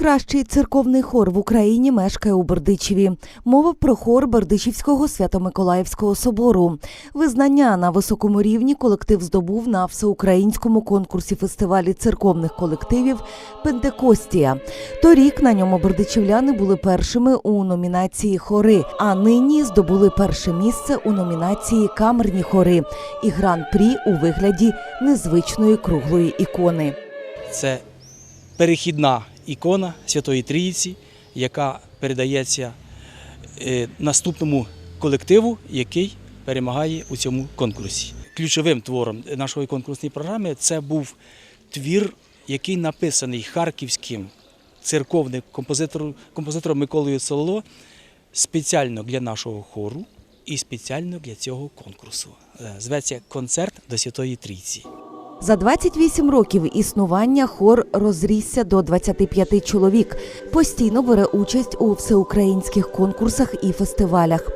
Найкращий церковний хор в Україні мешкає у Бердичеві. Мова про хор Бердичівського Свято-Миколаївського собору. Визнання на високому рівні колектив здобув на всеукраїнському конкурсі фестивалі церковних колективів Пентекостія. Торік на ньому бердичівляни були першими у номінації хори, а нині здобули перше місце у номінації Камерні хори і гран-прі у вигляді незвичної круглої ікони. Це перехідна ікона Святої Трійці, яка передається е, наступному колективу, який перемагає у цьому конкурсі. Ключовим твором нашої конкурсної програми це був твір, який написаний харківським церковним композитором, композитором Миколою Сололо спеціально для нашого хору і спеціально для цього конкурсу. Е, Зветься Концерт до Святої Трійці. За 28 років існування хор розрісся до 25 чоловік. Постійно бере участь у всеукраїнських конкурсах і фестивалях.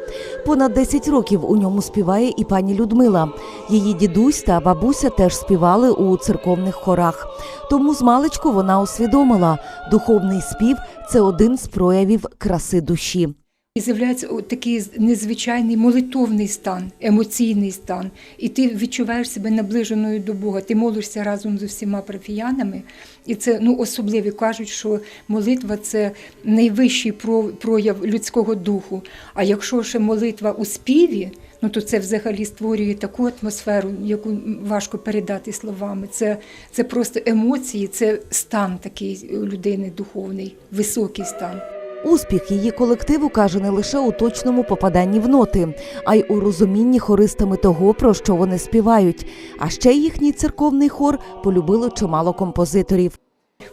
Понад 10 років у ньому співає і пані Людмила. Її дідусь та бабуся теж співали у церковних хорах. Тому змалечку вона усвідомила, духовний спів це один з проявів краси душі. І з'являється такий незвичайний молитовний стан, емоційний стан, і ти відчуваєш себе наближеною до Бога. Ти молишся разом з усіма парафіянами, і це ну особливо кажуть, що молитва це найвищий прояв людського духу. А якщо ще молитва у співі, ну то це взагалі створює таку атмосферу, яку важко передати словами. Це, це просто емоції, це стан такий у людини духовний, високий стан. Успіх її колективу каже не лише у точному попаданні в ноти, а й у розумінні хористами того, про що вони співають. А ще їхній церковний хор полюбило чимало композиторів.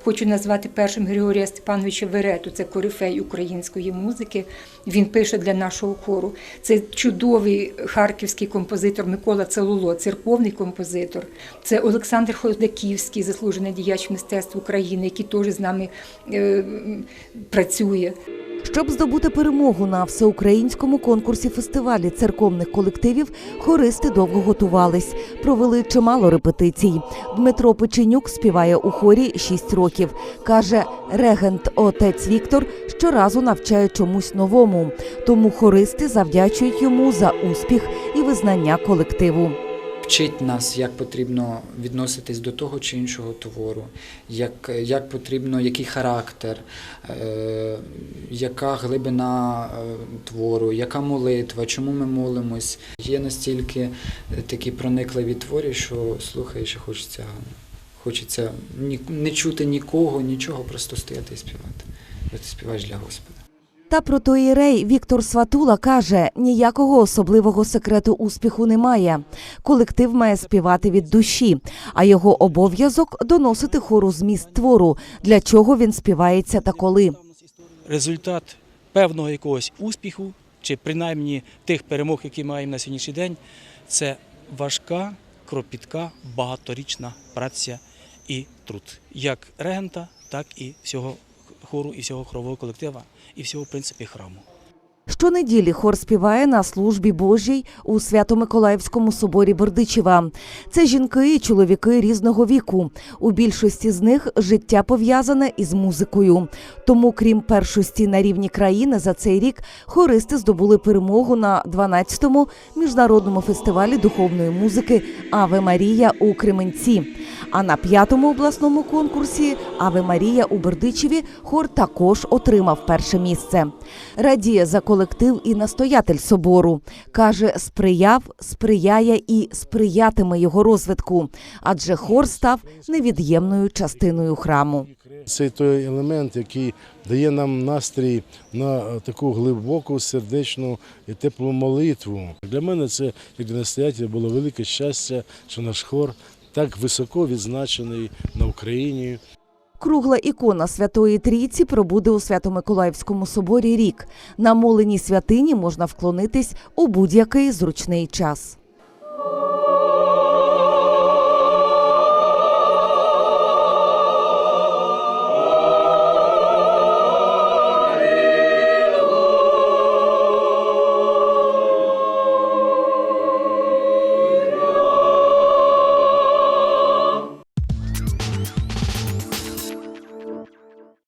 Хочу назвати першим Григорія Степановича Верету, це корифей української музики. Він пише для нашого хору. Це чудовий харківський композитор Микола Целуло, церковний композитор. Це Олександр Ходаківський, заслужений діяч мистецтв України, який теж з нами е, працює. Щоб здобути перемогу на всеукраїнському конкурсі фестивалі церковних колективів, хористи довго готувались, провели чимало репетицій. Дмитро Печенюк співає у хорі 6 років. каже, регент отець Віктор щоразу навчає чомусь новому. Тому хористи завдячують йому за успіх і визнання колективу. вчить нас, як потрібно відноситись до того чи іншого твору, як, як потрібно, який характер, е, яка глибина е, твору, яка молитва, чому ми молимось. Є настільки е, такі проникливі твори, що слухаєш і хочеться, хочеться не чути нікого, нічого, просто стояти і співати. Ти співаєш для Господа. Та протоїрей Віктор Сватула каже, ніякого особливого секрету успіху немає. Колектив має співати від душі, а його обов'язок доносити хору зміст твору, для чого він співається та коли. Результат певного якогось успіху, чи принаймні тих перемог, які маємо на сьогоднішній день, це важка, кропітка, багаторічна праця і труд, як регента, так і всього хору, і всього хорового колектива, і всього, в принципі, храму. Щонеділі хор співає на службі Божій у Свято-Миколаївському соборі Бердичева. Це жінки і чоловіки різного віку. У більшості з них життя пов'язане із музикою. Тому, крім першості на рівні країни, за цей рік хористи здобули перемогу на 12-му міжнародному фестивалі духовної музики Аве Марія у Кременці. А на п'ятому обласному конкурсі Аве Марія у Бердичеві хор також отримав перше місце. Радіє за колектив і настоятель собору. Каже, сприяв, сприяє і сприятиме його розвитку, адже хор став невід'ємною частиною храму. Це той елемент, який дає нам настрій на е, таку глибоку, сердечну і теплу молитву. Для мене це, як для було велике щастя, що наш хор так високо відзначений на Україні. Кругла ікона Святої Трійці пробуде у Свято-Миколаївському соборі рік. На моленій святині можна вклонитись у будь-який зручний час.